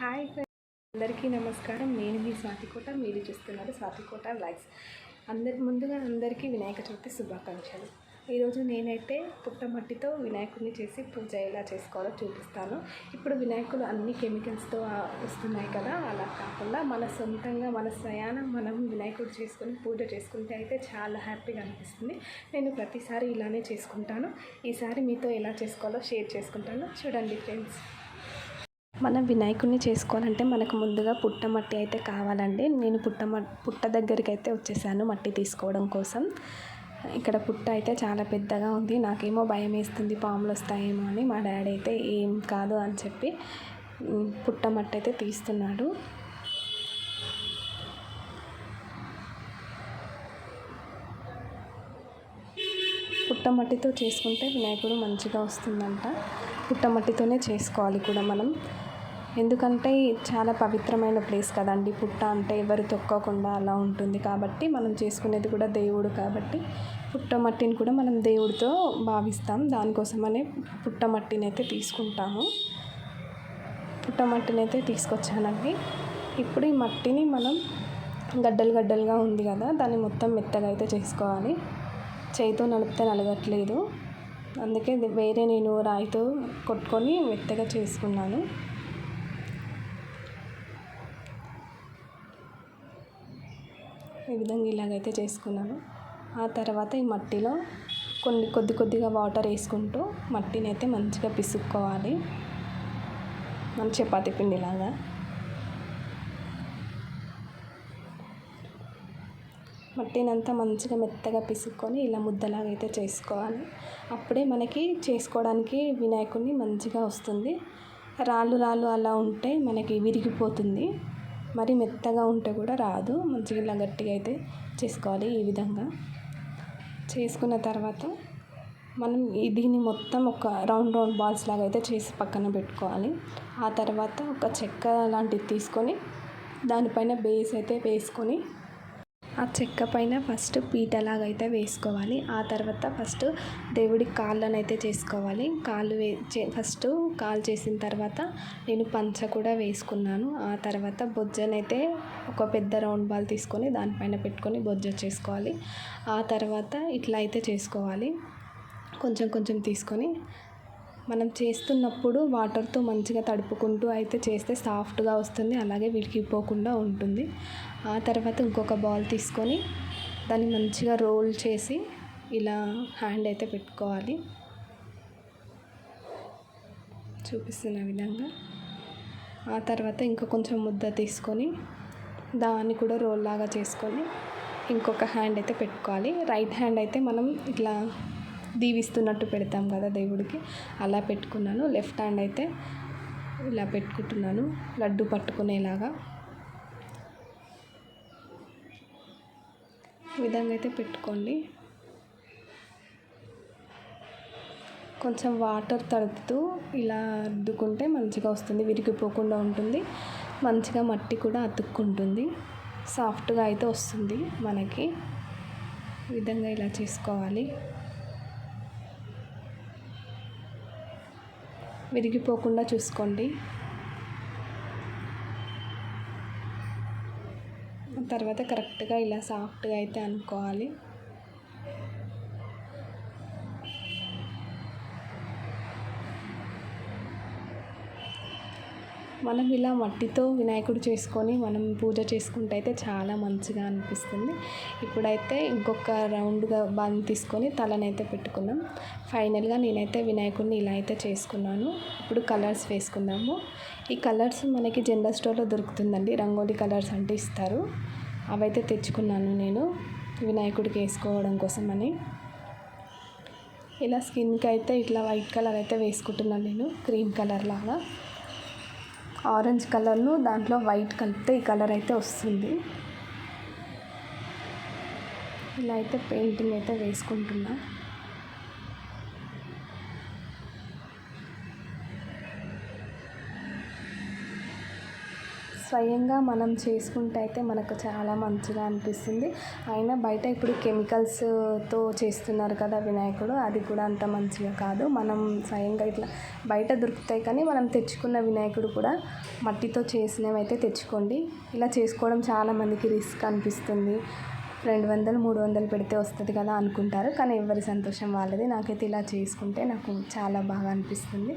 Hi అందరికీ నమస్కారం. నేను మీ స్వాతికోట. మీరు చూస్తున్నారు స్వాతికోట వ్లాగ్స్. అందరి ముందుగా అందరికీ వినాయక చవితి శుభాకాంక్షలు. ఈరోజు నేనైతే పుట్టమట్టితో వినాయకుడిని చేసి పూజ ఎలా చేసుకోవాలో చూపిస్తాను. ఇప్పుడు వినాయకులు అన్ని కెమికల్స్తో వస్తున్నాయి కదా. అలా కాకుండా మన సొంతంగా మన స్వయాన మనం వినాయకుడు చేసుకొని పూజ చేసుకుంటే అయితే చాలా హ్యాపీగా అనిపిస్తుంది. నేను ప్రతిసారి ఇలానే చేసుకుంటాను. ఈసారి మీతో ఎలా చేసుకోవాలో షేర్ చేసుకుంటాను. చూడండి ఫ్రెండ్స్. మనం వినాయకుడిని చేసుకోవాలంటే మనకు ముందుగా పుట్ట మట్టి అయితే కావాలండి. నేను పుట్ట పుట్ట దగ్గరికి అయితే వచ్చేసాను మట్టి తీసుకోవడం కోసం. ఇక్కడ పుట్ట అయితే చాలా పెద్దగా ఉంది. నాకేమో భయం వేస్తుంది పాములు వస్తాయేమో అని. మా డాడీ అయితే ఏం కాదు అని చెప్పి పుట్ట మట్టి అయితే తీస్తున్నాడు. పుట్టమట్టితో చేసుకుంటే వినాయకుడు మంచిగా వస్తుందంట. పుట్టమట్టితోనే చేసుకోవాలి కూడా మనం. ఎందుకంటే చాలా పవిత్రమైన ప్లేస్ కదండి. పుట్ట అంటే ఎవరు తొక్కకుండా అలా ఉంటుంది కాబట్టి మనం చేసుకునేది కూడా దేవుడు కాబట్టి పుట్టమట్టిని కూడా మనం దేవుడితో భావిస్తాం. దానికోసమనే పుట్టమట్టిని అయితే తీసుకుంటాము. పుట్టమట్టిని అయితే తీసుకొచ్చానండి. ఇప్పుడు ఈ మట్టిని మనం గడ్డలు గడ్డలుగా ఉంది కదా దాన్ని మొత్తం మెత్తగా అయితే చేసుకోవాలి. చేయితో నలిపితే నలగట్లేదు. అందుకే వేరే నేను రాయితో కొట్టుకొని మెత్తగా చేసుకున్నాను. విధంగా ఇలాగైతే చేసుకున్నాను. ఆ తర్వాత ఈ మట్టిలో కొన్ని కొద్ది కొద్దిగా వాటర్ వేసుకుంటూ మట్టిని అయితే మంచిగా పిసుక్కోవాలి. మన చపాతీ పిండిలాగా. మట్టిని అంతా మంచిగా మెత్తగా పిసుక్కొని ఇలా ముద్దలాగా అయితే చేసుకోవాలి. అప్పుడే మనకి చేసుకోవడానికి వినాయకుడిని మంచిగా వస్తుంది. రాళ్ళు రాళ్ళు అలా ఉంటే మనకి విరిగిపోతుంది. మరి మెత్తగా ఉంటే కూడా రాదు. మంచిగా ఇలా గట్టిగా అయితే చేసుకోవాలి ఈ విధంగా. చేసుకున్న తర్వాత మనం ఈ- దీన్ని మొత్తం ఒక రౌండ్ రౌండ్ బాల్స్ లాగా అయితే చేసి పక్కన పెట్టుకోవాలి. ఆ తర్వాత ఒక చెక్క లాంటిది తీసుకొని దానిపైన బేస్ అయితే వేసుకొని ఆ చెక్క పైన ఫస్ట్ పీటలాగా అయితే వేసుకోవాలి. ఆ తర్వాత ఫస్ట్ దేవుడి కాళ్ళను అయితే చేసుకోవాలి. కాళ్ళు వే చే- ఫస్ట్ కాలు చేసిన తర్వాత నేను పంచ కూడా వేసుకున్నాను. ఆ తర్వాత బొజ్జనైతే ఒక పెద్ద రౌండ్ బాల్ తీసుకొని దానిపైన పెట్టుకొని బొజ్జ చేసుకోవాలి. ఆ తర్వాత ఇట్లా అయితే చేసుకోవాలి. కొంచెం కొంచెం తీసుకొని మనం చేస్తున్నప్పుడు వాటర్తో మంచిగా తడుపుకుంటూ అయితే చేస్తే సాఫ్ట్గా వస్తుంది. అలాగే విడికిపోకుండా ఉంటుంది. ఆ తర్వాత ఇంకొక బాల్ తీసుకొని దాన్ని మంచిగా రోల్ చేసి ఇలా హ్యాండ్ అయితే పెట్టుకోవాలి. చూపిస్తున్న విధంగా. ఆ తర్వాత ఇంకా కొంచెం ముద్ద తీసుకొని దాన్ని కూడా రోల్ లాగా చేసుకొని ఇంకొక హ్యాండ్ అయితే పెట్టుకోవాలి. రైట్ హ్యాండ్ అయితే మనం ఇట్లా దీవిస్తున్నట్టు పెడతాం కదా దేవుడికి. అలా పెట్టుకున్నాను. లెఫ్ట్ హ్యాండ్ అయితే ఇలా పెట్టుకుంటున్నాను. లడ్డు పట్టుకునేలాగా. విధంగా అయితే పెట్టుకోండి. కొంచెం వాటర్ తడుపుతూ ఇలా అద్దుకుంటే మంచిగా వస్తుంది. విరిగిపోకుండా ఉంటుంది. మంచిగా మట్టి కూడా అతుక్కుంటుంది. సాఫ్ట్గా అయితే వస్తుంది మనకి. విధంగా ఇలా చేసుకోవాలి. విరిగిపోకుండా చూసుకోండి. తర్వాత కరెక్ట్గా ఇలా సాఫ్ట్గా అయితే అనుకోవాలి. మనం ఇలా మట్టితో వినాయకుడు చేసుకొని మనం పూజ చేసుకుంటే అయితే చాలా మంచిగా అనిపిస్తుంది. ఇప్పుడైతే ఇంకొక రౌండ్గా బంద్ తీసుకొని తలనైతే పెట్టుకున్నాం. ఫైనల్గా నేనైతే వినాయకుడిని ఇలా అయితే చేసుకున్నాను. ఇప్పుడు కలర్స్ వేసుకుందాము. ఈ కలర్స్ మనకి జనరల్ స్టోర్లో దొరుకుతుందండి. రంగోలీ కలర్స్ అంటే ఇస్తారు. అవైతే తెచ్చుకున్నాను నేను వినాయకుడికి వేసుకోవడం కోసమని. ఇలా స్కిన్కి అయితే ఇట్లా వైట్ కలర్ అయితే వేసుకుంటున్నాను నేను. క్రీమ్ కలర్ లాగా. ఆరెంజ్ కలర్ను దాంట్లో వైట్ కలిపితే ఈ కలర్ అయితే వస్తుంది. ఇలా అయితే పెయింటింగ్ అయితే వేసుకుంటున్నా. స్వయంగా మనం చేసుకుంటే అయితే మనకు చాలా మంచిగా అనిపిస్తుంది. అయినా బయట ఇప్పుడు కెమికల్స్తో చేస్తున్నారు కదా వినాయకుడు అది కూడా అంత మంచిగా కాదు. మనం స్వయంగా ఇట్లా బయట దొరుకుతాయి కానీ మనం తెచ్చుకున్న వినాయకుడు కూడా మట్టితో చేసినవైతే తెచ్చుకోండి. ఇలా చేసుకోవడం చాలామందికి రిస్క్ అనిపిస్తుంది. రెండు వందలు మూడు వందలు పెడితే వస్తుంది కదా అనుకుంటారు. కానీ ఎవరి సంతోషం వాళ్ళది. నాకైతే ఇలా చేసుకుంటే నాకు చాలా బాగా అనిపిస్తుంది.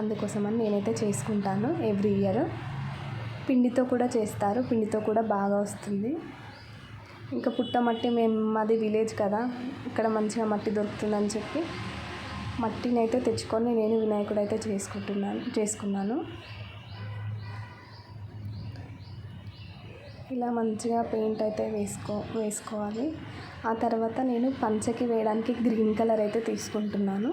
అందుకోసమని నేనైతే చేసుకుంటాను ఎవ్రీ ఇయర్. పిండితో కూడా చేస్తారు. పిండితో కూడా బాగా వస్తుంది. ఇంకా పుట్టమట్టి మేము మాది విలేజ్ కదా. ఇక్కడ మంచిగా మట్టి దొరుకుతుందని చెప్పి మట్టిని అయితే తెచ్చుకొని నేను వినాయకుడు అయితే చేసుకుంటున్నాను చేసుకున్నాను. ఇలా మంచిగా పెయింట్ అయితే వేసుకో వేసుకోవాలి. ఆ తర్వాత నేను పంచకి వేయడానికి గ్రీన్ కలర్ అయితే తీసుకుంటున్నాను.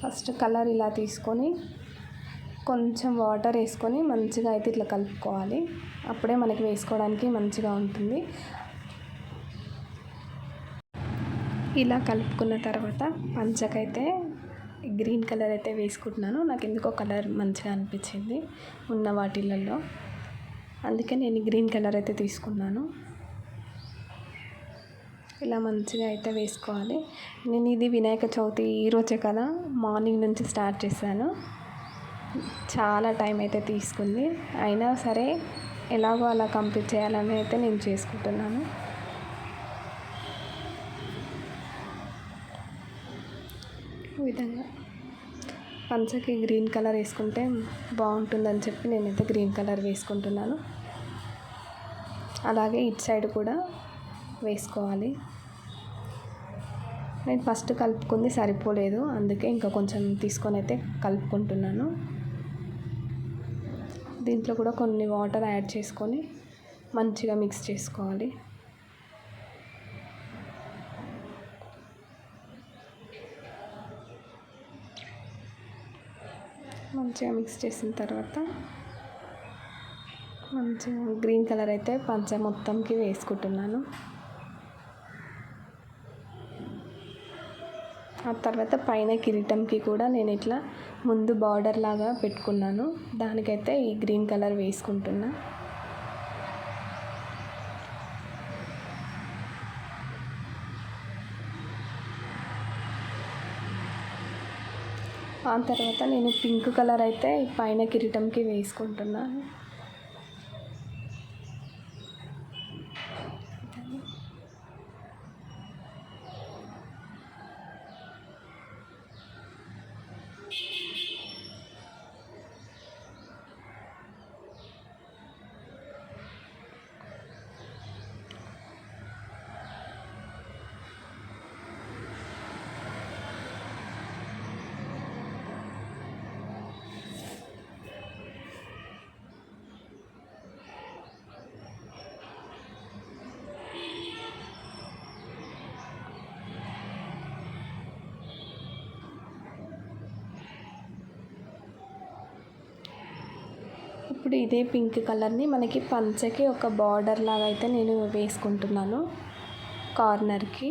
ఫస్ట్ కలర్ ఇలా తీసుకొని కొంచెం వాటర్ వేసుకొని మంచిగా అయితే ఇట్లా కలుపుకోవాలి. అప్పుడే మనకి వేసుకోవడానికి మంచిగా ఉంటుంది. ఇలా కలుపుకున్న తర్వాత పంచకైతే గ్రీన్ కలర్ అయితే వేసుకుంటున్నాను. నాకు ఎందుకో కలర్ మంచిగా అనిపించింది ఉన్న వాటిలలో. అందుకే నేను గ్రీన్ కలర్ అయితే తీసుకున్నాను. ఇలా మంచిగా అయితే వేసుకోవాలి. నేను ఇది వినాయక చవితి ఈరోజే కదా మార్నింగ్ నుంచి స్టార్ట్ చేశాను. చాలా టైం అయితే తీసుకుంది. అయినా సరే ఎలాగో అలా కంప్లీట్ చేయాలని అయితే నేను చేసుకుంటున్నాను. విధంగా పంచకి గ్రీన్ కలర్ వేసుకుంటే బాగుంటుందని చెప్పి నేనైతే గ్రీన్ కలర్ వేసుకుంటున్నాను. అలాగే ఇటు సైడ్ కూడా వేసుకోవాలి. నేను ఫస్ట్ కలుపుకుంది సరిపోలేదు. అందుకే ఇంకా కొంచెం తీసుకొని అయితే కలుపుకుంటున్నాను. దీంట్లో కూడా కొన్ని వాటర్ యాడ్ చేసుకొని మంచిగా మిక్స్ చేసుకోవాలి. మంచిగా మిక్స్ చేసిన తర్వాత మంచిగా గ్రీన్ కలర్ అయితే పంచ మొత్తంకి వేసుకుంటున్నాను. ఆ తర్వాత పైన కిరీటంకి కూడా నేను ఇట్లా ముందు బార్డర్ లాగా పెట్టుకున్నాను. దానికైతే ఈ గ్రీన్ కలర్ వేసుకుంటున్నా. ఆ తర్వాత నేను పింక్ కలర్ అయితే పైన కిరీటంకి వేసుకుంటున్నాను. ఇప్పుడు ఇదే పింక్ కలర్ని మనకి పంచకి ఒక బార్డర్ లాగా అయితే నేను వేసుకుంటున్నాను. కార్నర్కి.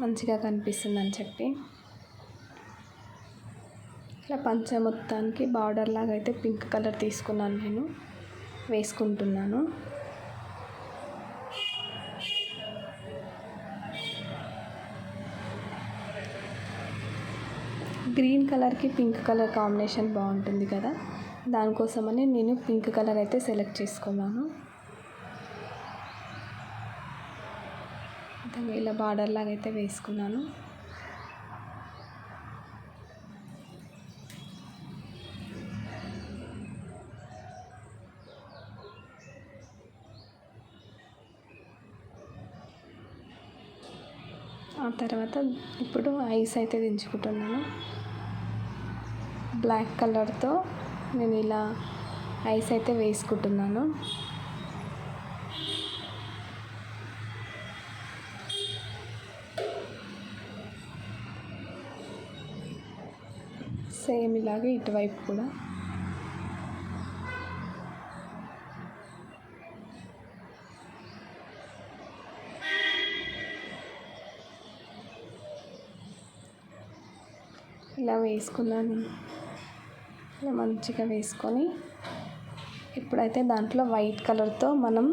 మంచిగా కనిపిస్తుందని చెప్పి. ఇట్లా పంచ మొత్తానికి బార్డర్ లాగా అయితే పింక్ కలర్ తీసుకున్నాను నేను. వేసుకుంటున్నాను. గ్రీన్ కలర్కి పింక్ కలర్ కాంబినేషన్ బాగుంటుంది కదా. దానికోసమని నేను పింక్ కలర్ అయితే సెలెక్ట్ చేసుకున్నాను. ఇలా బార్డర్ లాగా అయితే వేసుకున్నాను. ఆ తర్వాత ఇప్పుడు ఐస్ అయితే దించుకుంటున్నాను. బ్లాక్ కలర్తో నేను ఇలా ఐస్ అయితే వేసుకుంటున్నాను. సేమ్ ఇలాగే ఇటువైపు కూడా. ఇలా వేసుకున్నాను. ఇట్లా మంచిగా వేసుకొని ఇప్పుడైతే దాంట్లో వైట్ కలర్తో మనం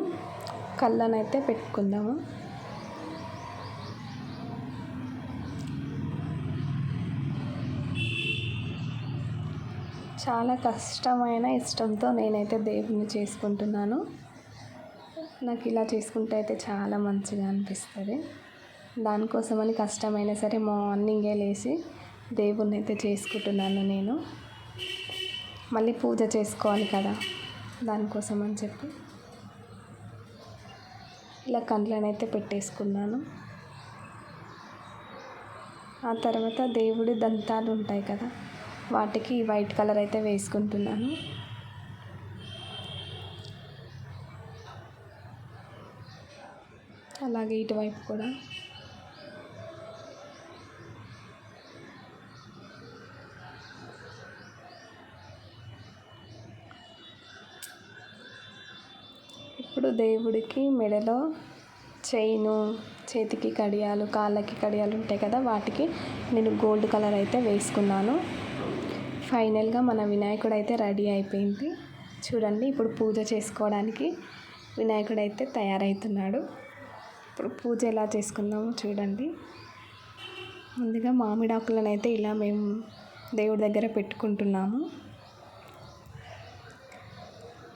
కళ్ళనైతే పెట్టుకుందాము. చాలా కష్టమైన ఇష్టంతో నేనైతే దేవుణ్ణి చేసుకుంటున్నాను. నాకు ఇలా చేసుకుంటే అయితే చాలా మంచిగా అనిపిస్తుంది. దానికోసమని కష్టమైనా సరే మార్నింగే లేచి దేవుణ్ణి అయితే చేసుకుంటున్నాను నేను. మళ్ళీ పూజ చేసుకోవాలి కదా దానికోసం అని చెప్పి. ఇలా కండ్లనైతే పెట్టేసుకున్నాను. ఆ తర్వాత దేవుడి దంతాలు ఉంటాయి కదా వాటికి వైట్ కలర్ అయితే వేసుకుంటున్నాను. అలాగే ఇటువైపు కూడా ఇప్పుడు దేవుడికి మెడలో చైను చేతికి కడియాలు కాళ్ళకి కడియాలు ఉంటాయి కదా వాటికి నేను గోల్డ్ కలర్ అయితే వేసుకున్నాను. ఫైనల్గా మన వినాయకుడు అయితే రెడీ అయిపోయింది. చూడండి ఇప్పుడు పూజ చేసుకోవడానికి వినాయకుడు అయితే తయారవుతున్నాడు ఇప్పుడు పూజ ఎలా చేసుకుందామో చూడండి. ముందుగా మామిడాకులను అయితే ఇలా మేము దేవుడి దగ్గర పెట్టుకుంటున్నాము.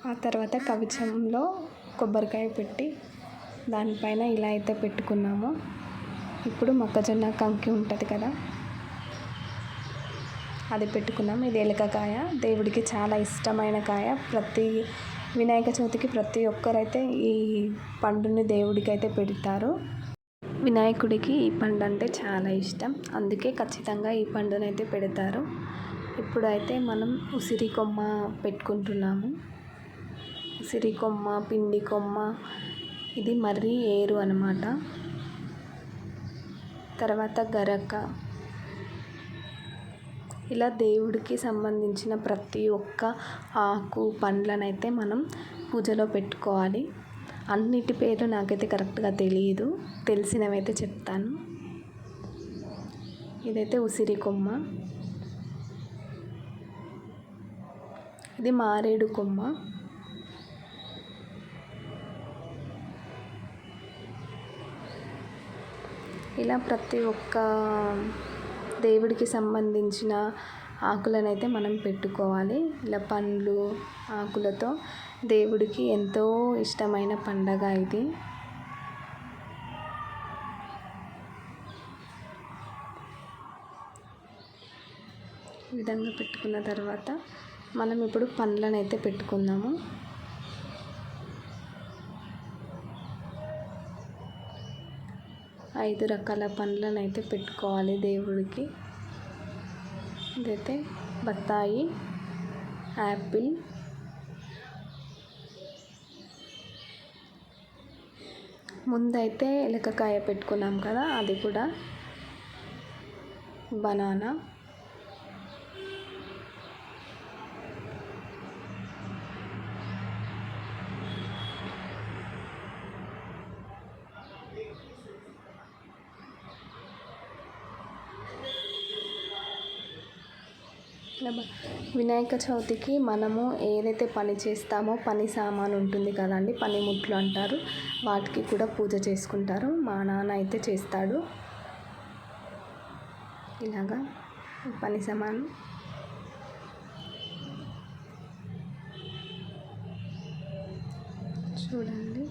ఆ తర్వాత కవచంలో కొబ్బరికాయ పెట్టి దానిపైన ఇలా అయితే పెట్టుకున్నాము. ఇప్పుడు మొక్కజొన్న కంకి ఉంటుంది కదా అది పెట్టుకున్నాం ఇది ఎలకకాయ దేవుడికి చాలా ఇష్టమైన కాయ. ప్రతి వినాయక చవితికి ప్రతి ఒక్కరైతే ఈ పండుని దేవుడికి అయితే పెడతారు. వినాయకుడికి ఈ పండు అంటే చాలా ఇష్టం. అందుకే ఖచ్చితంగా ఈ పండునైతే పెడతారు. ఇప్పుడైతే మనం ఉసిరి కొమ్మ పెట్టుకుంటున్నాము. ఉసిరి కొమ్మ పిండి కొమ్మ ఇది మర్రి ఏరు అనమాట తర్వాత గరక. ఇలా దేవుడికి సంబంధించిన ప్రతి ఒక్క ఆకు పండ్లనైతే మనం పూజలో పెట్టుకోవాలి. అన్నిటి పేర్లు నాకైతే కరెక్ట్గా తెలియదు తెలిసినవైతే చెప్తాను. ఇదైతే ఉసిరి కొమ్మ. ఇది మారేడు కొమ్మ. ఇలా ప్రతి ఒక్క దేవుడికి సంబంధించిన ఆకులనైతే మనం పెట్టుకోవాలి. ఇలా పండ్లు ఆకులతో దేవుడికి ఎంతో ఇష్టమైన పండగ ఇది. విధంగా పెట్టుకున్న తర్వాత మనం ఇప్పుడు పండ్లను అయితే పెట్టుకుందాము. ఐదు రకాల పండ్లను అయితే పెట్టుకోవాలి దేవుడికి. ఇదైతే బత్తాయి యాపిల్ ముందైతే ఎలకకాయ పెట్టుకున్నాం కదా అది కూడా. బనానా. వినాయక చవితికి మనము ఏదైతే పని చేస్తామో పని సామాను ఉంటుంది కదండి పనిముట్లు అంటారు. వాటికి కూడా పూజ చేసుకుంటారు. మా నాన్న అయితే చేస్తాడు. ఇలాగా పని సామాను. చూడండి.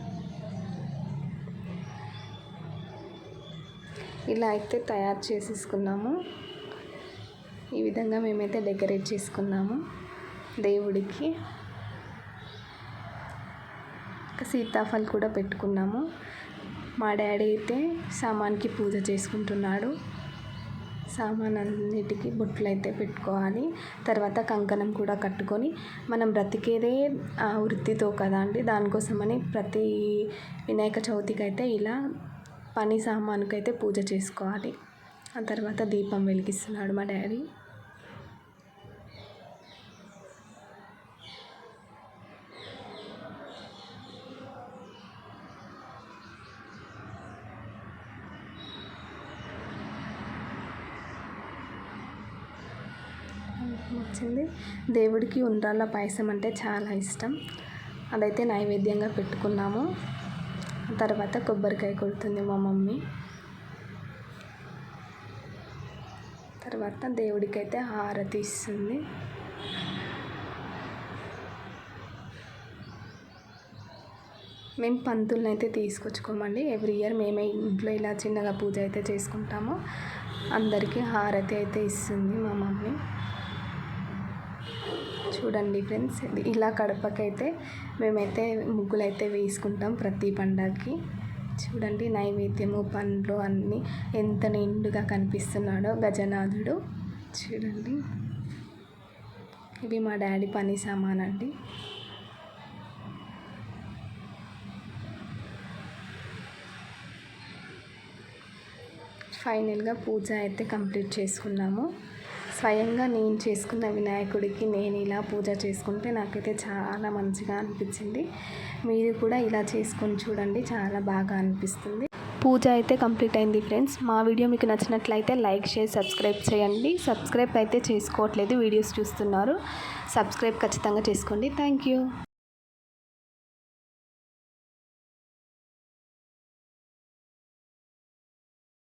ఇలా అయితే తయారు చేసేసుకున్నాము. ఈ విధంగా మేమైతే డెకరేట్ చేసుకున్నాము దేవుడికి. సీతాఫల్ కూడా పెట్టుకున్నాము. మా డాడీ అయితే సామాన్కి పూజ చేసుకుంటున్నాడు. సామాన్ అన్నిటికీ బొట్లు అయితే పెట్టుకోవాలి. తర్వాత కంకణం కూడా కట్టుకొని మనం బ్రతికేదే ఆ వృత్తితో కదా అండి. దానికోసమని ప్రతి వినాయక చవితికి అయితే ఇలా పని సామానుకైతే పూజ చేసుకోవాలి. ఆ తర్వాత దీపం వెలిగిస్తున్నాడు మా డాడీ. వచ్చింది దేవుడికి ఉండ్రాళ్ళ పాయసం అంటే చాలా ఇష్టం. అదైతే నైవేద్యంగా పెట్టుకున్నాము. తర్వాత కొబ్బరికాయ కొడుతుంది మా మమ్మీ. తర్వాత దేవుడికైతే హారతి ఇస్తుంది మేము పంతుల్ని అయితే తీసుకొచ్చుకోమండి. ఎవ్రీ ఇయర్ మేమే ఇంట్లో ఇలా చిన్నగా పూజ అయితే చేసుకుంటాము. అందరికీ హారతి అయితే ఇస్తుంది మా మమ్మీ. చూడండి ఫ్రెండ్స్ ఇలా కడపకైతే మేమైతే ముగ్గులు అయితే వేసుకుంటాం ప్రతి పండగకి చూడండి నైవేద్యము పండ్లు అన్నీ ఎంత నిండుగా కనిపిస్తున్నాడో గజనాథుడు. చూడండి. ఇవి మా డాడీ పని సామాన్ అండి. ఫైనల్గా పూజ అయితే కంప్లీట్ చేసుకున్నాము. స్వయంగా నేను చేసుకున్న వినాయకుడికి నేను ఇలా పూజ చేసుకుంటే నాకైతే చాలా మంచిగా అనిపించింది. మీరు కూడా ఇలా చేసుకొని చూడండి. చాలా బాగా అనిపిస్తుంది. పూజ అయితే కంప్లీట్ అయింది ఫ్రెండ్స్. మా వీడియో మీకు నచ్చినట్లయితే లైక్ షేర్ సబ్స్క్రైబ్ చేయండి. సబ్స్క్రైబ్ అయితే చేసుకోవట్లేదు. వీడియోస్ చూస్తున్నారు. సబ్స్క్రైబ్ ఖచ్చితంగా చేసుకోండి. Thank you.